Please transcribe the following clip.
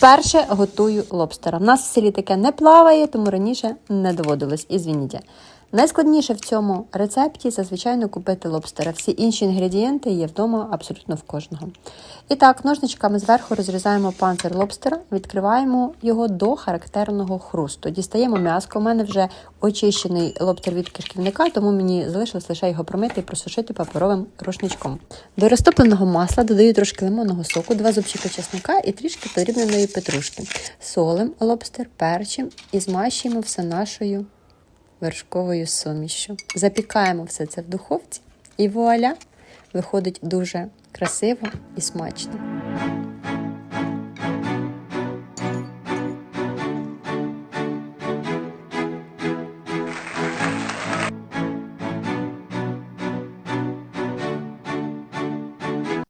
Вперше готую лобстера. У нас в селі таке не плаває, тому раніше не доводилось. Ізвініть. Найскладніше в цьому рецепті це, звичайно, купити лобстера. Всі інші інгредієнти є вдома абсолютно в кожного. І так, ножничками зверху розрізаємо панцир лобстера, відкриваємо його до характерного хрусту. Дістаємо м'яско. У мене вже очищений лобстер від кишківника, тому мені залишилось лише його промити і просушити паперовим рушничком. До розтопленого масла додаю трошки лимонного соку, два зубчики чесника і трішки подрібненої петрушки. Солим лобстер, перчим і змащуємо все нашою вершковою сумішю. Запікаємо все це в духовці, і вуаля! Виходить дуже красиво і смачно.